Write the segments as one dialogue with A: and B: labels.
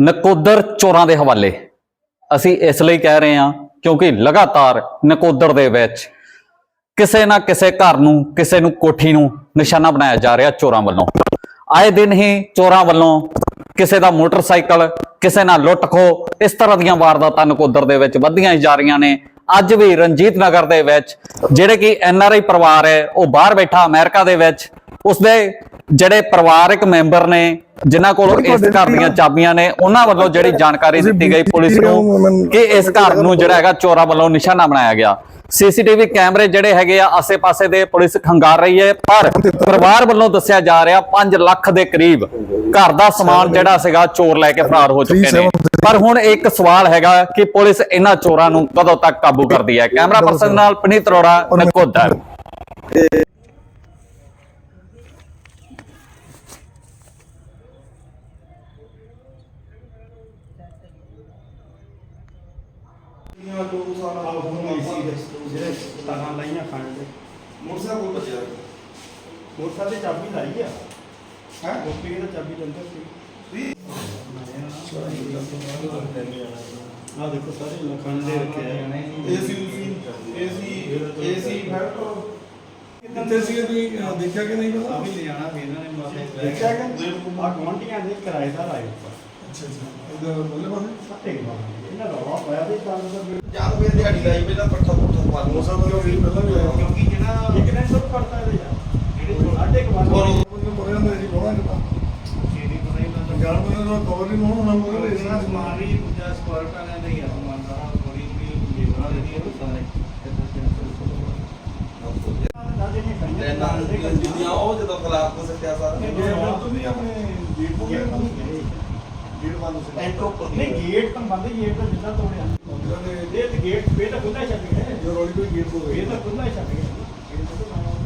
A: ਨਕੋਦਰ ਚੋਰਾਂ ਦੇ ਹਵਾਲੇ। ਅਸੀਂ ਇਸ ਲਈ ਕਹਿ ਰਹੇ ਹਾਂ ਕਿਉਂਕਿ ਲਗਾਤਾਰ ਨਕੋਦਰ ਦੇ ਵਿੱਚ ਕਿਸੇ ਨਾ ਕਿਸੇ ਘਰ ਨੂੰ, ਕਿਸੇ ਨੂੰ ਕੋਠੀ ਨੂੰ ਨਿਸ਼ਾਨਾ ਬਣਾਇਆ ਜਾ ਰਿਹਾ ਚੋਰਾਂ ਵੱਲੋਂ। ਆਏ ਦਿਨ ਹੀ ਚੋਰਾਂ ਵੱਲੋਂ ਕਿਸੇ ਦਾ ਮੋਟਰਸਾਈਕਲ, ਕਿਸੇ ਨਾਲ ਲੁੱਟ ਖੋ ਇਸ ਤਰ੍ਹਾਂ ਦੀਆਂ ਵਾਰਦਾਤਾਂ ਨਕੋਦਰ ਦੇ ਵਿੱਚ ਵੱਧਦੀਆਂ ਜਾ ਰਹੀਆਂ ਨੇ। ਅੱਜ ਵੀ ਰਣਜੀਤ ਨਗਰ ਦੇ ਵਿੱਚ, ਜਿਹੜੇ ਕਿ ਐਨ ਆਰ ਆਈ ਪਰਿਵਾਰ ਹੈ, ਉਹ ਬਾਹਰ ਬੈਠਾ ਅਮਰੀਕਾ ਦੇ ਵਿੱਚ, ਉਸਦੇ ਜਿਹੜੇ ਪਰਿਵਾਰਕ ਮੈਂਬਰ ਨੇ ਜਿਨ੍ਹਾਂ ਕੋਲ ਇਸ ਘਰ ਦੀਆਂ ਚਾਬੀਆਂ ਨੇ ਉਹਨਾਂ ਵੱਲੋਂ ਜਿਹੜੀ ਜਾਣਕਾਰੀ ਦਿੱਤੀ ਗਈ ਪੁਲਿਸ ਨੂੰ ਕਿ ਇਸ ਘਰ ਨੂੰ ਜਿਹੜਾ ਹੈਗਾ ਚੋਰਾਂ ਵੱਲੋਂ ਨਿਸ਼ਾਨਾ ਬਣਾਇਆ ਗਿਆ। ਸੀਸੀਟੀਵੀ ਕੈਮਰੇ ਜਿਹੜੇ ਹੈਗੇ ਆ ਆਸੇ-ਪਾਸੇ ਦੇ ਪੁਲਿਸ ਖੰਗਾਰ ਰਹੀ ਹੈ ਪਰ ਪਰਿਵਾਰ ਵੱਲੋਂ ਦੱਸਿਆ ਜਾ ਰਿਹਾ 5 ਲੱਖ ਦੇ ਕਰੀਬ ਘਰ ਦਾ ਸਮਾਨ ਜਿਹੜਾ ਸੀਗਾ ਚੋਰ ਲੈ ਕੇ ਫਰਾਰ ਹੋ ਚੁੱਕੇ ਨੇ। ਪਰ ਹੁਣ ਇੱਕ ਸਵਾਲ ਹੈਗਾ ਕਿ ਪੁਲਿਸ ਇਹਨਾਂ ਚੋਰਾਂ ਨੂੰ ਕਦੋਂ ਤੱਕ ਕਾਬੂ ਕਰਦੀ ਹੈ? ਕੈਮਰਾ ਪਰਸਨ ਨਾਲ ਪਨੀਤ ਅਰੋੜਾ ਨਕੋਦਰ
B: ਦੀਆਂ ਦੋ ਸਾਲ
C: ਜਿਹੜੇ ਤਾਰਾਂ ਲਾਈਆਂ ਖੰਡ ਦੇ।
B: ਮੋਟਰਸਾਈਕਲ ਕੋਲ ਭੱਜਿਆ
C: ਮੋਟਰਸਾਈਕਲ ਦੀ ਚਾਬੀ ਲਾਈ ਆ?
B: ਹੈ?
C: ਗੋਪੀ ਦੀ ਚਾਬੀ ਲੰਦਰ ਸੀ?
B: ਵੀ
C: ਆ ਦੇਖੋ ਸਾਰੇ ਲਖੰਡ ਦੇ ਰੱਖੇ ਆ।
B: ਏਸੀ ਏਸੀ ਏਸੀ ਫੈਕਟਰ
D: ਕਿੱਥੇ ਸੀਗੇ ਤੁਸੀਂ ਅਹ, ਦੇਖਿਆ ਕਿ ਨਹੀਂ
C: ਆ
D: ਪਤਾ
C: ਵੀ ਲਿਆਣਾ ਵੀ ਇਹਨਾਂ ਨੇ ਮਾਸੇ
B: ਦੇਖਿਆ ਕਿ
C: ਆ ਗਵਾਂਢੀਆਂ ਦੇ ਕਿਰਾਏਦਾਰ ਆਏ ਉੱਪਰ।
D: ਅੱਛਾ ਅੱਛਾ। ਇਹਦਾ ਬੱਲੇ ਬਾਨੇ
C: ਸੱਤੇ ਗਵਾਂਢੀ ਇਹਨਾਂ ਦਾ ਦਾ
B: ਜਾਂ ਵੇ ਦਿਹਾੜੀ ਲਾਈ ਪਹਿਲਾਂ ਪੱਠਾ ਪੁੱਠਾ ਪਾ ਦੋ
D: ਮੋਸਾ ਦਾ ਵੀ ਪਹਿਲਾਂ ਵੀ ਆਇਆ?
C: ਕਿਉਂਕਿ ਜਿਹੜਾ ਇੱਕ ਦਿਨ ਸਭ ਕਰਤਾ ਇਹਦੇ ਯਾਰ। ਜਿਹੜੇ ਸਾਡੇ ਗਵਾਂਢੀ
D: ਉਹਨੂੰ ਪਤਾ ਹੁੰਦਾ ਜੀ ਕੋਣਾ ਕਿਤਾ
C: ਚੀਨੀ ਪਤਾ ਹੀ ਨਾ
D: ਜਾਣ ਬਣੇ ਦਾ ਕਵਰ ਨਹੀਂ ਹੋਣਾ ਨਾ ਮਗਰ ਇਸ
C: ਇਹਨਾਂ ਸਮਾਨ ਵੀ ਦੂਜਾ ਸਪਾਰਕ ਵਾਲਿਆਂ ਦਾ ਹੀ ਆ ਸਮਾਨ ਸਾਰਾ ਥੋੜੀ ਵੀ ਲੇਬਰਾਂ ਦੇ ਦੀ ਸਾਰੇ।
B: ਲੈਣਾ ਜਿੰਨੀਆਂ ਉਹ ਜਦੋਂ ਖਿਲਾਫ ਕੋ ਸੱਟਿਆ ਸਾਰਾ।
D: ਤੁਸੀਂ ਆਪਣੇ ਜੀਪ ਹੋ ਜੀਪ ਬੰਦ ਸੀ
C: ਨਹੀਂ ਗੇਟ ਤਾਂ ਬੰਦ ਹੀ ਗੇਟ ਤਾਂ ਜਿੱਦਾਂ ਤੋੜਿਆ।
D: ਉਹਨਾਂ ਦੇ
C: ਇਹ ਤੇ ਗੇਟ ਫੇਰ ਤਾਂ ਖੁੱਲਾ ਹੀ ਛੱਡ ਗਏ
D: ਜੋ ਰੋਲੀ ਕੋਈ ਗੇਟ ਹੋ ਗਈ
C: ਇਹ ਤਾਂ ਖੁੱਲਾ ਹੀ ਛੱਡ ਗੇਟ ਲਾਇਆ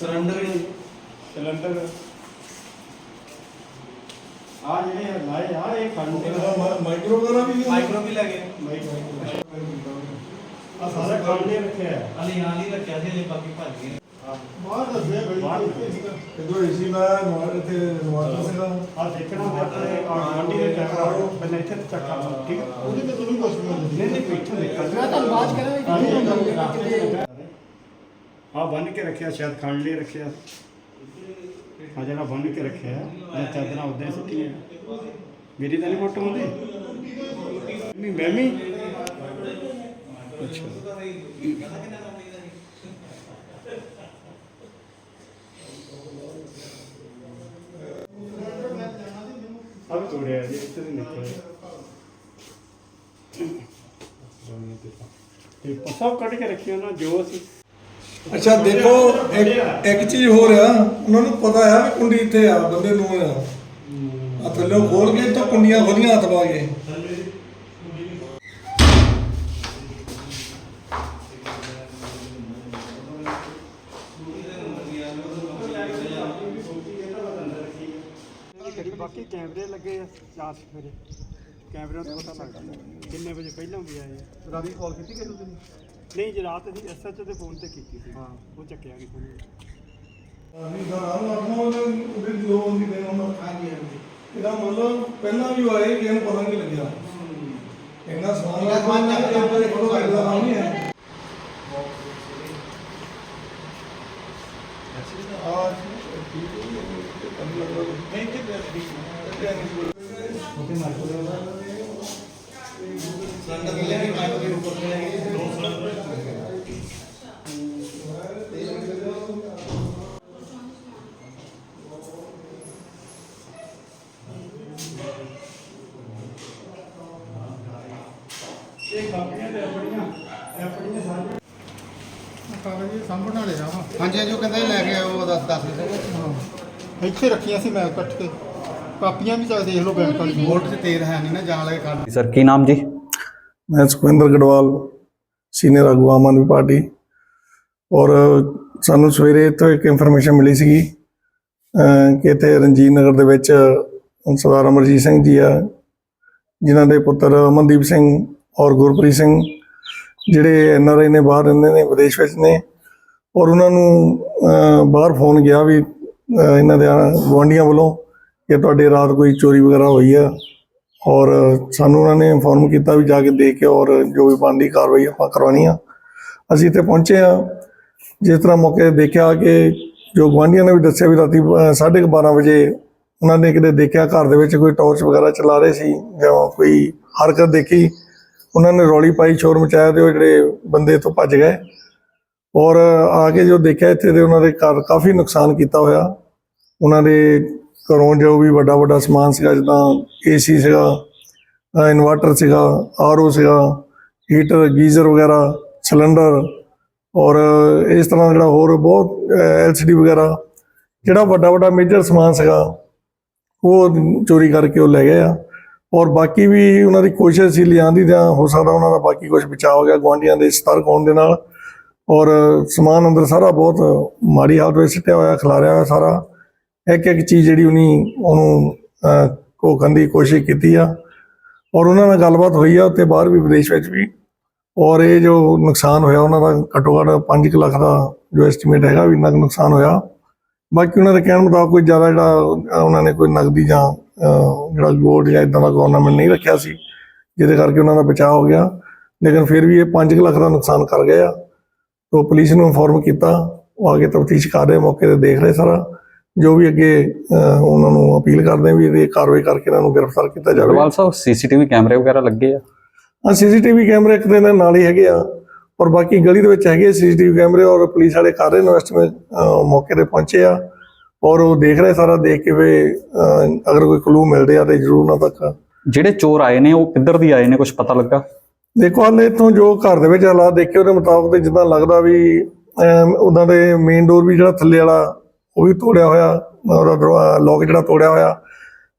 B: ਸਰੈਂਡਰ
C: ਸਿਲੰਡਰ ਆ ਜਿਹੜੇ ਲਾਏ ਆ ਇਹ ਦੇ
D: ਮਾਈਕਰੋ ਵਗੈਰਾ ਵੀ
B: ਮਾਈਕਰੋ ਵੀ ਲੱਗੇ
C: ਆ ਸਾਰਾ ਖੰਡ ਦੇ ਰੱਖਿਆ ਹੈ।
E: ਅਲੀ ਹਾਲੀ ਰੱਖਿਆ ਸੀ ਜੇ ਬਾਕੀ ਭੱਜ ਗਏ।
D: ਬਾਹਰ ਦੱਸਿਆ
C: ਬਾਹਰ
D: ਇਧਰ ਏਸੀ ਲਾਇਆ ਨਵਾਰ ਇੱਥੇ ਨਵਾਰ ਸੀਗਾ।
C: ਆ ਦੇਖਣਾ ਤੇ ਆਪਣੇ ਗਵਾਂਢੀ ਦੇ ਕੈਮਰਾ ਪਹਿਲਾਂ ਇੱਥੇ ਚੱਕਾ ਠੀਕ ਹੈ?
D: ਉਹਦੇ ਤੇ ਤੁਹਾਨੂੰ ਕੁਝ ਨਹੀਂ
C: ਨਹੀਂ ਪਿੱਛੇ ਦੇਖਾ।
F: ਮੈਂ ਤੁਹਾਨੂੰ ਬਾਅਦ ਕਰਾਂਗਾ
C: ਆ ਬੰਨ ਕੇ ਰੱਖਿਆ ਸ਼ਾਇਦ ਖੰਡ ਲਈ ਰੱਖਿਆ। ਆ ਜਿਹੜਾ ਬੰਨ ਕੇ ਰੱਖਿਆ ਇਹ ਚਾਦਰਾਂ ਉਦਾਂ ਹੀ ਸੁੱਟੀਆਂ ਮੇਰੀ ਤਾਂ ਨਹੀਂ ਫੋਟੋ ਹੁੰਦੀ। ਨਹੀਂ ਮੈਂ ਵੀ। ਅੱਛਾ। ਆ ਵੀ ਤੋੜਿਆ ਜੀ ਇੱਥੇ ਦੀ ਨਿਕਲਿਆ ਤੇ ਸਭ ਕੱਢ ਕੇ ਰੱਖਿਆ ਨਾ ਜੋ ਅਸੀਂ
D: ਅੱਛਾ ਦੇਖੋ ਇੱਕ ਇੱਕ ਚੀਜ਼ ਹੋ ਰਿਹਾ ਉਹਨਾਂ ਨੂੰ ਪਤਾ ਹੈ ਵੀ ਕੁੰਡੀ ਇੱਥੇ ਆ ਬੰਦੇ ਨੂੰ ਆ। ਆ ਥੱਲੇ ਖੋਲ ਕੇ ਤਾਂ ਕੁੰਡੀਆਂ ਖੋਲੀਆਂ ਹੱਥ ਪਾ ਕੇ।
C: ਬਾਕੀ ਕੈਮਰੇ ਲੱਗੇ ਆ? ਚਾਰ ਸਵੇਰੇ। ਕੈਮਰਿਆਂ ਤੋਂ ਪਤਾ ਲੱਗਦਾ। ਕਿੰਨੇ ਵਜੇ ਪਹਿਲਾਂ ਵੀ ਆਏ ਆ?
D: ਰਾਤੀ ਕਾਲ ਕੀਤੀ ਕਿ ਤੁਸੀਂ?
C: ਨਹੀਂ ਜੀ ਰਾਤ ਅਸੀਂ ਐਸਐਚ ਦੇ ਫੋਨ ਤੇ ਕੀਤੀ ਸੀ। ਹਾਂ। ਉਹ ਚੱਕਿਆ ਨਹੀਂ ਫੋਨ
D: ਨਹੀਂ ਦਾ ਨਾਮ ਆਪਣਾ ਉਹਦੇ ਦੋ ਹੁੰਦੀ ਨੇ ਉਹਨਾਂ ਹਾਂਜੀ ਹਾਂਜੀ ਇਹਦਾ ਮਤਲਬ ਪਹਿਲਾਂ ਵੀ ਆਏ ਕਿ ਇਹਨੂੰ ਪਤਾ ਨਹੀਂ ਲੱਗਿਆ ਇੰਨਾ ਹੈ ਇਹ ਤਾਂ ਫੋਟੋ ਲੱਗਦਾ ਕੰਮ ਨਹੀਂ ਹੈ ਆ ਠੀਕ ਹੈ ਕੰਮ ਲੱਗਦਾ ਨਹੀਂ ਕਿ
B: ਸਰੈਂਡਰ ਲੈ ਕੇ ਮਾਈਕਰੋ ਦੇ ਉੱਪਰ ਲੈ ਕੇ
C: ਇਹ ਕਾਪੀਆਂ ਤੇ ਆਪਣੀਆਂ ਇਹ ਆਪਣੀਆਂ ਸਾਰੀਆਂ
F: ਕਾਗਜ਼ ਸਾਂਭਣ ਵਾਲੇ ਆ
G: ਹਾਂਜੀ ਹਾਂਜੀ ਉਹ ਕਹਿੰਦਾ ਲੈ ਕੇ ਆਓ ਉਹ ਦੱਸ ਦੱਸ ਦੇ
F: ਇੱਥੇ ਰੱਖੀਆਂ ਸੀ ਮੈਂ ਕੱਟ ਕੇ। ਕਾਪੀਆਂ ਵੀ ਚਾਹ ਦੇਖ ਲਓ ਬੈਂਕ ਵਾਲੀ
G: ਵੋਲਟ 'ਚ ਤੇਲ ਹੈ ਨਹੀਂ ਨਾ ਜਾਣ ਲੱਗੇ ਕੱਢ।
A: ਸਰ ਕੀ ਨਾਮ ਜੀ?
D: ਮੈਂ ਸੁਖਵਿੰਦਰ ਗੜਵਾਲ ਸੀਨੀਅਰ ਆਗੂ ਆਮ ਆਦਮੀ ਪਾਰਟੀ। ਔਰ ਸਾਨੂੰ ਸਵੇਰੇ ਤੋਂ ਇੱਕ ਇਨਫੋਰਮੇਸ਼ਨ ਮਿਲੀ ਸੀਗੀ ਕਿ ਇੱਥੇ ਰਣਜੀਤ ਨਗਰ ਦੇ ਵਿੱਚ ਸਰਦਾਰ ਅਮਰਜੀਤ ਸਿੰਘ ਜੀ ਆ ਜਿਨ੍ਹਾਂ ਦੇ ਪੁੱਤਰ ਅਮਨਦੀਪ ਸਿੰਘ ਔਰ ਗੁਰਪ੍ਰੀਤ ਸਿੰਘ ਜਿਹੜੇ ਐਨ ਆਰ ਆਈ ਨੇ ਬਾਹਰ ਰਹਿੰਦੇ ਨੇ ਵਿਦੇਸ਼ ਵਿੱਚ ਨੇ। ਔਰ ਉਹਨਾਂ ਨੂੰ ਬਾਹਰ ਫੋਨ ਗਿਆ ਵੀ ਇਹਨਾਂ ਦੇ ਗੁਆਂਢੀਆਂ ਵੱਲੋਂ ਕਿ ਤੁਹਾਡੇ ਰਾਤ ਕੋਈ ਚੋਰੀ ਵਗੈਰਾ ਹੋਈ ਆ। ਔਰ ਸਾਨੂੰ ਉਹਨਾਂ ਨੇ ਇਨਫੋਰਮ ਕੀਤਾ ਵੀ ਜਾ ਕੇ ਦੇਖ ਕੇ ਔਰ ਜੋ ਵੀ ਬਣਦੀ ਕਾਰਵਾਈ ਆਪਾਂ ਕਰਵਾਉਣੀ ਆ। ਅਸੀਂ ਇੱਥੇ ਪਹੁੰਚੇ ਆ। ਜਿਸ ਤਰ੍ਹਾਂ ਮੌਕੇ ਤੇ ਦੇਖਿਆ ਕਿ ਜੋ ਗੁਆਂਢੀਆਂ ਨੇ ਵੀ ਦੱਸਿਆ ਵੀ ਰਾਤੀ ਅਹ, ਸਾਢੇ ਕੁ 12 ਵਜੇ ਉਹਨਾਂ ਨੇ ਕਿਤੇ ਦੇਖਿਆ ਘਰ ਦੇ ਵਿੱਚ ਕੋਈ ਟਾਰਚ ਵਗੈਰਾ ਚਲਾ ਰਹੇ ਸੀ ਜਾਂ ਕੋਈ ਹਰਕਤ ਦੇਖੀ। ਉਹਨਾਂ ਨੇ ਰੌਲੀ ਪਾਈ ਸ਼ੋਰ ਮਚਾਇਆ ਤੇ ਉਹ ਜਿਹੜੇ ਬੰਦੇ ਤੋਂ ਭੱਜ ਗਏ। ਔਰ ਆ ਕੇ ਜੋ ਦੇਖਿਆ ਇੱਥੇ ਦੇ ਉਹਨਾਂ ਦੇ ਘਰ ਕਾਫੀ ਨੁਕਸਾਨ ਕੀਤਾ ਹੋਇਆ। ਉਹਨਾਂ ਦੇ ਘਰੋਂ ਜੋ ਵੀ ਵੱਡਾ ਵੱਡਾ ਸਮਾਨ ਸੀਗਾ, ਜਿੱਦਾਂ ਏਸੀ ਸੀਗਾ ਇਨਵਰਟਰ ਸੀਗਾ ਆਰਓ ਸੀਗਾ ਹੀਟਰ ਗੀਜ਼ਰ ਵਗੈਰਾ ਸਿਲੰਡਰ ਔਰ ਇਸ ਤਰ੍ਹਾਂ ਜਿਹੜਾ ਹੋਰ ਬਹੁਤ ਐਲਸੀਡੀ ਵਗੈਰਾ, ਜਿਹੜਾ ਵੱਡਾ ਵੱਡਾ ਮੇਜਰ ਸਮਾਨ ਸੀਗਾ, ਉਹ ਚੋਰੀ ਕਰਕੇ ਉਹ ਲੈ ਗਏ ਆ। ਔਰ ਬਾਕੀ ਵੀ ਉਹਨਾਂ ਦੀ ਕੋਸ਼ਿਸ਼ ਸੀ ਲਿਆਉਣ ਦੀ ਤਾਂ ਹੋ ਸਕਦਾ ਉਹਨਾਂ ਦਾ ਬਾਕੀ ਕੁਝ ਬਚਾਅ ਹੋ ਗਿਆ, ਗੁਆਂਢੀਆਂ ਦੇ ਸਤਰਕ ਹੋਣ ਦੇ ਨਾਲ। ਔਰ ਸਮਾਨ ਅੰਦਰ ਸਾਰਾ ਬਹੁਤ ਮਾੜੀ ਹਾਲਤ ਵਿੱਚ ਸਿੱਟਿਆ ਹੋਇਆ, ਖਿਲਾਰਿਆ ਹੋਇਆ ਸਾਰਾ। ਇੱਕ ਇੱਕ ਚੀਜ਼ ਜਿਹੜੀ ਉਹਨੇ ਉਹਨੂੰ ਅਹ, ਘੋਖਣ ਦੀ ਕੋਸ਼ਿਸ਼ ਕੀਤੀ ਆ। ਔਰ ਉਹਨਾਂ ਨਾਲ ਗੱਲਬਾਤ ਹੋਈ ਆ ਉੱਤੇ ਬਾਹਰ ਵੀ ਵਿਦੇਸ਼ ਵਿੱਚ ਵੀ। ਔਰ ਇਹ ਜੋ ਨੁਕਸਾਨ ਹੋਇਆ ਉਹਨਾਂ ਦਾ ਘੱਟੋ ਘੱਟ 5 ਲੱਖ ਦਾ ਜੋ ਐਸਟੀਮੇਟ ਹੈਗਾ ਵੀ ਨਗ ਨੁਕਸਾਨ ਹੋਇਆ। ਬਾਕੀ ਉਹਨਾਂ ਦੇ ਕਹਿਣ ਮੁਤਾਬਕ ਕੋਈ ਜ਼ਿਆਦਾ ਜਿਹੜਾ ਉਹਨਾਂ ਨੇ ਕੋਈ ਨਗਦੀ ਜਾਂ ਜਿਹੜਾ ਗੋਲਡ ਜਾਂ ਇਦਾਂ ਦਾ ਗਵਰਨਮੈਂਟ ਨਹੀਂ ਰੱਖਿਆ ਸੀ ਜਿਹਦੇ ਕਰਕੇ ਉਹਨਾਂ ਦਾ ਬਚਾਅ ਹੋ ਗਿਆ। ਲੇਕਿਨ ਫਿਰ ਵੀ ਇਹ 5 ਲੱਖ ਦਾ ਨੁਕਸਾਨ ਕਰ ਗਏ ਆ। ਤੋਂ ਪੁਲਿਸ ਨੂੰ ਇਨਫੋਰਮ ਕੀਤਾ ਉਹ ਆ ਕੇ ਤਫਤੀਸ਼ ਕਰ ਰਹੇ ਮੌਕੇ ਤੇ ਦੇਖ ਰਹੇ ਸਾਰਾ। ਜੋ ਵੀ ਅੱਗੇ ਉਹਨਾਂ ਨੂੰ ਅਪੀਲ ਕਰਦੇ ਆ ਵੀ ਇਹਦੀ ਕਾਰਵਾਈ ਕਰਕੇ ਇਹਨਾਂ ਨੂੰ ਗ੍ਰਿਫਤਾਰ ਕੀਤਾ ਜਾਵੇ।
A: ਗੜਵਾਲ ਸਾਹਿਬ ਸੀਸੀਟੀਵੀ ਕੈਮਰੇ ਵਗੈਰਾ ਲੱਗੇ ਆ?
D: ਆ ਸੀਸੀਟੀਵੀ ਕੈਮਰੇ ਇੱਕ ਦੇ ਨਾਲ ਹੀ ਹੈਗੇ ਆ ਔਰ ਬਾਕੀ ਗਲੀ ਦੇ ਵਿੱਚ ਹੈਗੇ ਸੀਸੀਟੀਵੀ ਕੈਮਰੇ ਔਰ ਪੁਲਿਸ ਵਾਲੇ ਕਰ ਰਹੇ ਇਨਵੈਸਟਮੈਂਟ ਮੌਕੇ ਤੇ ਪਹੁੰਚੇ ਆ ਔਰ ਉਹ ਦੇਖ ਰਹੇ ਸਾਰਾ ਦੇਖ ਕੇ ਵੀ ਅਗਰ ਕੋਈ ਕਲੂ ਮਿਲਦੇ ਆ ਤੇ ਜ਼ਰੂਰ ਉਹਨਾਂ ਤੱਕ
A: ਜਿਹੜੇ ਚੋਰ ਆਏ ਨੇ ਉਹ ਕਿੱਧਰ ਦੀ ਆਏ ਨੇ ਕੁਝ ਪਤਾ ਲੱਗਾ?
D: ਦੇਖੋ ਹਾਲੇ ਇੱਥੋਂ ਜੋ ਘਰ ਦੇ ਵਿੱਚ ਹਾਲਾਤ ਦੇਖੇ ਉਹਦੇ ਮੁਤਾਬਕ ਤੇ ਜਿੱਦਾਂ ਲੱਗਦਾ ਵੀ ਉਹਨਾਂ ਦੇ ਮੇਨ ਡੋਰ ਵੀ ਜਿਹੜਾ ਥੱਲੇ ਵਾਲਾ ਉਹ ਵੀ ਤੋੜਿਆ ਹੋਇਆ ਉਹਦਾ ਲੋਕ ਜਿਹੜਾ ਤੋੜਿਆ ਹੋਇਆ।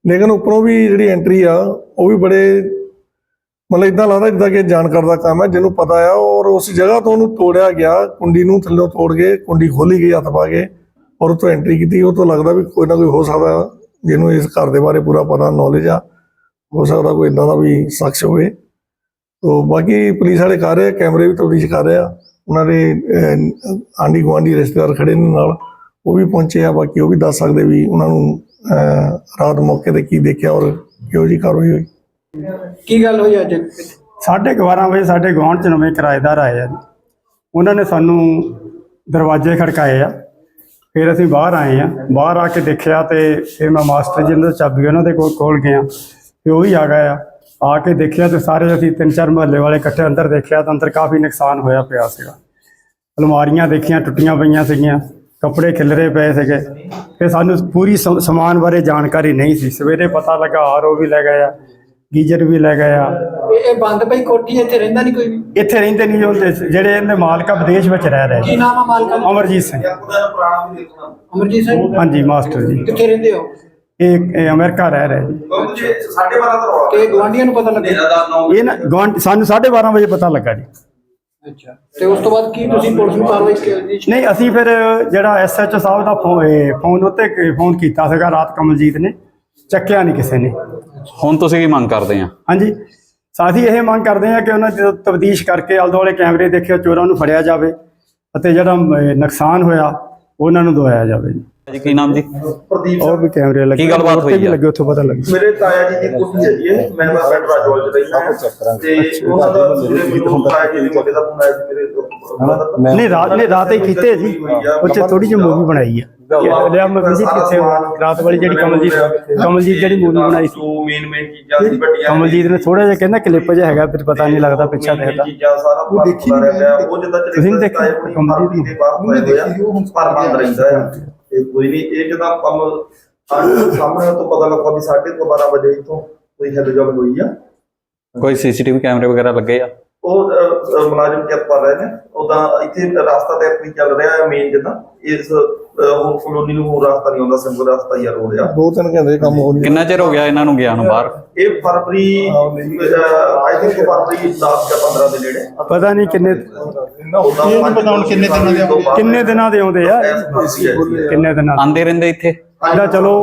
D: ਲੇਕਿਨ ਉੱਪਰੋਂ ਵੀ ਜਿਹੜੀ ਐਂਟਰੀ ਆ ਉਹ ਵੀ ਬੜੇ ਮਤਲਬ ਇਦਾਂ ਲੱਗਦਾ ਜਿੱਦਾਂ ਕਿ ਜਾਣਕਾਰ ਦਾ ਕੰਮ ਹੈ ਜਿਹਨੂੰ ਪਤਾ ਆ। ਔਰ ਉਸ ਜਗ੍ਹਾ ਤੋਂ ਉਹਨੂੰ ਤੋੜਿਆ ਗਿਆ ਕੁੰਡੀ ਨੂੰ ਥੱਲੇ ਤੋੜ ਕੇ ਕੁੰਡੀ ਖੋਲੀ ਗਈ ਹੱਥ ਪਾ ਕੇ ਔਰ ਉੱਥੋਂ ਐਂਟਰੀ ਕੀਤੀ। ਉਹ ਤੋਂ ਲੱਗਦਾ ਵੀ ਕੋਈ ਨਾ ਕੋਈ ਹੋ ਸਕਦਾ ਜਿਹਨੂੰ ਇਸ ਘਰ ਦੇ ਬਾਰੇ ਪੂਰਾ ਪਤਾ ਨੌਲੇਜ ਆ। ਹੋ ਸਕਦਾ ਕੋਈ ਇਦਾਂ ਦਾ ਵੀ ਸ਼ਖਸ ਹੋਵੇ। ਤੋ ਬਾਕੀ ਪੁਲਿਸ ਵਾਲੇ ਕਰ ਰਹੇ ਕੈਮਰੇ ਵੀ ਤਬਦੀਸ਼ ਕਰ ਰਹੇ ਆ। ਉਹਨਾਂ ਦੇ ਅਹ, ਆਂਢੀ ਗੁਆਂਢੀ ਰਿਸ਼ਤੇਦਾਰ ਖੜੇ ਨੇ ਨਾਲ। ਉਹ ਵੀ ਪਹੁੰਚੇ ਆ ਬਾਕੀ ਉਹ ਵੀ ਦੱਸ ਸਕਦੇ ਵੀ ਉਹਨਾਂ ਨੂੰ ਰਾਤ ਮੌਕੇ ਤੇ ਕੀ ਦੇਖਿਆ ਔਰ ਕਿਹੋ ਜੀ ਕਾਰਵਾਈ ਹੋਈ।
E: ਕੀ ਗੱਲ ਹੋਈ ਅੱਜ?
C: ਸਾਢੇ ਕੁ 12 ਵਜੇ ਸਾਡੇ ਗੁਆਂਢ ਚ ਨਵੇਂ ਕਿਰਾਏਦਾਰ ਆਏ ਆ ਜੀ। ਉਹਨਾਂ ਨੇ ਸਾਨੂੰ ਦਰਵਾਜ਼ੇ ਖੜਕਾਏ ਆ। ਫਿਰ ਅਸੀਂ ਬਾਹਰ ਆਏ ਆ। ਬਾਹਰ ਆ ਕੇ ਦੇਖਿਆ ਤੇ ਫਿਰ ਮੈਂ ਮਾਸਟਰ ਜੀ ਨਾਲ ਚਾਬੀ ਉਹਨਾਂ ਦੇ ਕੋਲ ਕੋਲ ਗਿਆ ਤੇ ਉਹ ਵੀ ਆ ਗਏ ਆ। ਆ ਕੇ ਦੇਖਿਆ ਤੇ ਸਾਰੇ ਅਸੀਂ ਤਿੰਨ ਚਾਰ ਮਹੱਲੇ ਵਾਲੇ ਇਕੱਠੇ ਅੰਦਰ ਦੇਖਿਆ ਤਾਂ ਅੰਦਰ ਕਾਫੀ ਨੁਕਸਾਨ ਹੋਇਆ ਪਿਆ ਸੀਗਾ। ਅਲਮਾਰੀਆਂ ਦੇਖੀਆਂ ਟੁੱਟੀਆਂ ਪਈਆਂ ਸੀਗੀਆਂ। ਕੱਪੜੇ ਖਿਲਰੇ ਪਏ ਸੀਗੇ ਤੇ ਸਾਨੂੰ ਪੂਰੀ ਸਮਾਨ ਬਾਰੇ ਜਾਣਕਾਰੀ ਨਹੀਂ ਸੀ। ਸਵੇਰੇ ਪਤਾ ਲੱਗਾ ਆਰਓ ਵੀ ਲੈ ਗਏ ਆ ਗੀਜ਼ਰ ਵੀ ਲੈ ਗਏ ਆ।
E: ਇਹ ਇਹ ਬੰਦ ਪਈ ਕੋਠੀ ਇੱਥੇ ਰਹਿੰਦਾ ਨਹੀਂ ਕੋਈ ਵੀ?
C: ਇੱਥੇ ਰਹਿੰਦੇ ਨਹੀਂ ਹੁੰਦੇ ਜਿਹੜੇ ਇਹਦੇ ਮਾਲਕ ਆ ਵਿਦੇਸ਼ ਵਿੱਚ ਰਹਿ ਰਹੇ
E: ਕੀ
C: ਜੀ
E: ਨਾਮ ਆ ਮਾਲਕਾਂ ਦਾ
C: ਅਮਰਜੀਤ ਸਿੰਘ।
B: ਪੁਰਾਣਾ ਵੀ ਦੇਖਣਾ
E: ਅਮਰਜੀਤ ਸਿੰਘ?
C: ਹਾਂਜੀ ਮਾਸਟਰ ਜੀ।
E: ਕਿੱਥੇ ਰਹਿੰਦੇ ਹੋ?
C: ਇਹ ਇਹ ਅਮਰੀਕਾ ਰਹਿ ਰਹੇ ਜੀ।
B: ਕਿਉਂਕਿ ਜੇ 12:30 ਦਾ ਰੌਲਾ
E: ਤੇ ਗਵਾਂਢੀਆਂ ਨੂੰ ਪਤਾ ਲੱਗਿਆ
C: ਇਹ ਨਾ ਗੁਆਂਢ ਸਾਨੂੰ 12:30 ਵਜੇ ਪਤਾ ਲੱਗਾ ਜੀ।
E: ਅੱਛਾ। ਤੇ ਉਸ ਤੋਂ ਬਾਅਦ ਕੀ ਤੁਸੀਂ ਪੁਲਿਸ ਨੂੰ ਕਾਰਵਾਈ ਕੀਤੀ?
C: ਨਹੀਂ ਅਸੀਂ ਫਿਰ ਜਿਹੜਾ ਐਸਐਚਓ ਸਾਹਿਬ ਦਾ ਫੋਨ ਉੱਤੇ ਫੋਨ ਕੀਤਾ ਸੀਗਾ ਰਾਤ ਕਮਲਜੀਤ ਨੇ। ਚੱਕਿਆ ਨਹੀਂ ਕਿਸੇ ਨੇ।
A: ਹੁਣ ਤੁਸੀਂ ਕੀ ਮੰਗ ਕਰਦੇ ਆ?
C: ਹਾਂਜੀ। ਸਾਥੀ ਇਹ ਮੰਗ ਕਰਦੇ ਆ ਕਿ ਉਹਨਾਂ ਦੀ ਤਬਦੀਸ਼ ਕਰਕੇ ਆਲੇ ਦੁਆਲੇ ਕੈਮਰੇ ਦੇਖਿਓ ਚੋਰਾਂ ਨੂੰ ਫੜਿਆ ਜਾਵੇ ਅਤੇ ਜਿਹੜਾ ਨੁਕਸਾਨ ਹੋਇਆ ਉਹਨਾਂ ਨੂੰ ਦਵਾਇਆ ਜਾਵੇ। ਜੀ
A: ਜੀ ਕੀ ਨਾਮ ਜੀ?
B: ਪ੍ਰਦੀਪ
C: ਉਹ ਵੀ ਕੈਮਰੇ ਲੱਗੇ।
A: ਕੀ ਗੱਲਬਾਤ ਹੋਈ ਆ?
C: ਲੱਗੇ ਉੱਥੋਂ ਪਤਾ ਲੱਗੇ।
B: ਮੇਰੇ ਤਾਇਆ ਜੀ ਦੀ ਕੋਠੀ ਹੈ ਜੀ ਇਹ ਮੈਂ ਮੈਂ ਪਿੰਡ ਰਾਜੋਲ ਚ ਰਹਿੰਦਾ ਤੇ ਉਹਨਾਂ ਦਾ ਜਿਹੜੇ ਮੈਨੂੰ ਤਾਇਆ ਜੀ ਦੇ ਮੁੰਡੇ ਦਾ ਫੋਨ ਆਇਆ ਸੀ ਮੇਰੇ ਉਹਨਾਂ ਦਾ
C: ਨਹੀਂ ਰਾਤ ਨੇ ਰਾਤ ਹੀ ਕੀਤੇ ਜੀ। ਉਹ ਚ ਥੋੜੀ ਜਿਹੀ ਮੂਵੀ ਬਣਾਈ ਆ। ਲਿਆ ਮੈਂ ਵਿਜ਼ਿਟ ਕਿੱਥੇ ਹੋਇਆ? ਰਾਤ ਵਾਲੀ ਜਿਹੜੀ ਕਮਲਜੀਤ ਕਮਲਜੀਤ ਜਿਹੜੀ ਮੂਵੀ ਬਣਾਈ ਸੀ।
B: ਮੇਨ ਮੇਨ ਚੀਜ਼ਾਂ ਸੀ ਵੱਡੀਆਂ
C: ਕਮਲਜੀਤ ਨੇ ਥੋੜਾ ਜਿਹਾ ਕਹਿੰਦਾ ਕਲਿੱਪ ਜਿਹਾ ਹੈਗਾ ਫਿਰ ਪਤਾ ਨਹੀਂ ਲੱਗਦਾ ਪਿੱਛਾ
B: main
C: ਦੇਖਦਾ।
B: ਚੀਜ਼ਾਂ ਸਾਰਾ ਉਹ ਦੇਖੀ ਨਹੀਂ ਉਹ ਜਿੱਦਾਂ
C: ਤੁਸੀਂ ਨੀ ਦੇਖਿਆ?
B: ਕਮਲਜੀਤ ਦੇ ਬਾਹਰ ਪਏ ਹੋਏ ਆ ਪਰ ਬੰਦ ਰਹਿੰਦਾ ਹੈ ਤੇ ਕੋਈ ਨਹੀਂ, ਇਹ ਜਦੋਂ ਕੰਮ ਅੱਜ ਸਾਹਮਣੇ ਤੋਂ ਪਤਾ ਲੱਗਾ ਵੀ 12:30 ਵਜੇ ਇਥੋਂ ਕੋਈ ਹੈਡ ਜੌਬ ਹੋਈ ਆ।
A: ਕੋਈ ਸੀਸੀਟੀਵੀ ਕੈਮਰੇ ਵਗੈਰਾ ਲੱਗੇ ਆ?
B: ਉਹ ਮੁਲਾਜ਼ਮ ਚੈੱਕ ਕਰ ਰਹੇ ਨੇ ਉਦਾਂ ਇੱਥੇ ਰਸਤਾ ਤੇ ਆਪਣੀ ਚੱਲ ਰਿਹਾ ਹੈ ਮੇਨ ਜਿੱਦਾਂ। ਇਸ ਅ, ਹੋਰ ਕਲੋਨੀ ਨੂੰ ਹੋਰ ਰਸਤਾ ਨਹੀਂ ਆਉਂਦਾ ਸਿੰਗਲ ਰਸਤਾ ਹੀ ਆ ਰੋਡ ਆ।
D: ਦੋ ਤਿੰਨ ਘੰਟੇ ਕੰਮ ਹੋ ਨਹੀਂ
A: ਕਿੰਨਾ ਚਿਰ ਹੋ ਗਿਆ ਇਹਨਾਂ ਨੂੰ ਗਿਆ ਨੂੰ ਬਾਹਰ?
B: ਇਹ ਫਰਵਰੀ ਆਈ ਥਿੰਕ ਫਰਵਰੀ 10 ਜਾਂ 15 ਦੇ ਨੇੜੇ।
C: ਪਤਾ ਨਹੀਂ ਕਿੰਨੇ
B: ਉਦਾਂ
F: ਇਹ ਨਹੀਂ ਪਤਾ ਹੁਣ ਕਿੰਨੇ ਦਿਨਾਂ ਦੇ ਆ।
C: ਕਿੰਨੇ ਦਿਨਾਂ ਦੇ ਆਉਂਦੇ ਆ? ਕਿੰਨੇ ਦਿਨਾਂ ਦੇ?
A: ਆਂਦੇ ਰਹਿੰਦੇ ਇੱਥੇ?
C: ਇਹਦਾ ਚਲੋ।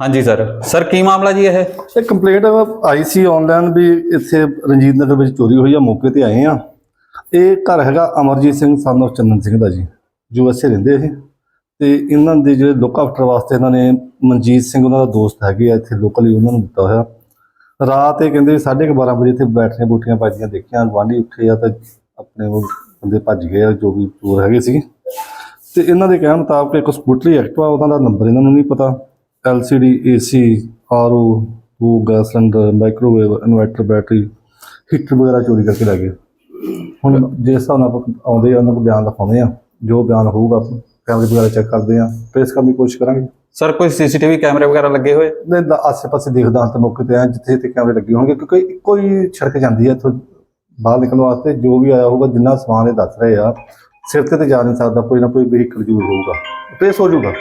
A: ਹਾਂਜੀ ਸਰ ਸਰ ਕੀ ਮਾਮਲਾ ਜੀ ਇਹ?
H: ਇਹ ਕੰਪਲੇਂਟ ਆਈ ਸੀ ਆਨਲਾਈਨ ਵੀ ਇੱਥੇ ਰਣਜੀਤ ਨਗਰ ਵਿੱਚ ਚੋਰੀ ਹੋਈ ਆ, ਮੌਕੇ ਤੇ ਆਏ ਆ। ਇਹ ਘਰ ਹੈਗਾ ਅਮਰਜੀਤ ਸਿੰਘ, son of ਚੰਦਨ ਸਿੰਘ ਦਾ ਜੀ ਯੂ ਐਸ ਏ ਰਹਿੰਦੇ ਇਹ। ਤੇ ਇਹਨਾਂ ਦੇ ਜਿਹੜੇ ਲੁੱਕ ਆਫਟਰ ਵਾਸਤੇ ਇਹਨਾਂ ਨੇ ਮਨਜੀਤ ਸਿੰਘ ਉਹਨਾਂ ਦਾ ਦੋਸਤ ਹੈਗੇ ਆ, ਇੱਥੇ ਲੋਕਲੀ ਉਹਨਾਂ ਨੂੰ ਦਿੱਤਾ ਹੋਇਆ। ਰਾਤ ਇਹ ਕਹਿੰਦੇ 12:30 ਵਜੇ ਇੱਥੇ ਬੈਠੀਆਂ ਬੂਟੀਆਂ ਵੱਜਦੀਆਂ ਦੇਖੀਆਂ ਗਵਾਂਢੀ ਉੱਠੇ ਆ ਤਾਂ ਆਪਣੇ ਉਹ ਬੰਦੇ ਭੱਜ ਗਏ ਆ, ਜੋ ਵੀ ਚੋਰ ਹੈਗੇ ਸੀ ਤੇ ਇਹਨਾਂ ਦੇ ਕਹਿਣ ਮੁਤਾਬਕ ਇੱਕ ਸਕੂਟਰੀ ਐਕਟਿਵਾ ਉਹਨਾਂ ਦਾ ਨੰਬਰ ਇਹਨਾਂ ਨੂੰ ਨਹੀਂ ਪਤਾ। LCD AC RO ਉਹ gas cylinder microwave inverter battery heater ਵਗੈਰਾ ਚੋਰੀ ਕਰਕੇ ਲੈ ਗਏ। ਹੁਣ ਜਿਸ ਹਿਸਾਬ ਨਾਲ ਆਪਾਂ ਆਉਂਦੇ ਆ ਉਹਨਾਂ ਕੋਲ ਬਿਆਨ ਲਿਖਾਉਂਦੇ ਆ ਜੋ ਬਿਆਨ ਹੋਊਗਾ ਕੈਮਰੇ ਵਗੈਰਾ ਚੈੱਕ ਕਰਦੇ ਆ ਟ੍ਰੇਸ ਕਰਨ ਦੀ ਕੋਸ਼ਿਸ਼ ਕਰਾਂਗੇ।
A: ਸਰ ਕੋਈ ਸੀਸੀਟੀਵੀ ਕੈਮਰੇ ਵਗੈਰਾ ਲੱਗੇ ਹੋਏ?
H: ਦਾ ਆਸੇ-ਪਾਸੇ ਦੇਖਦਾ ਹਾਂ ਤਾਂ ਮੌਕੇ ਤੇ ਆ ਜਿੱਥੇ ਤੇ ਕੈਮਰੇ ਲੱਗੇ ਹੋਣਗੇ ਕਿਉਂਕਿ ਇੱਕੋ ਹੀ ਸੜਕ ਜਾਂਦੀ ਹੈ ਇੱਥੋਂ ਬਾਹਰ ਨਿਕਲਣ ਵਾਸਤੇ ਜੋ ਵੀ ਆਇਆ ਹੋਊਗਾ ਜਿੰਨਾ ਸਮਾਨ ਇਹ ਦੱਸ ਰਹੇ ਆ ਸਿਰ ਤੇ ਤੇ ਜਾ ਨਹੀਂ ਸਕਦਾ ਕੋਈ ਨਾ ਕੋਈ ਵਹੀਕਲ ਜ਼ਰੂਰ ਹੋਊਗਾ ਟ੍ਰੇਸ ਹੋ ਜਾਊਗਾ।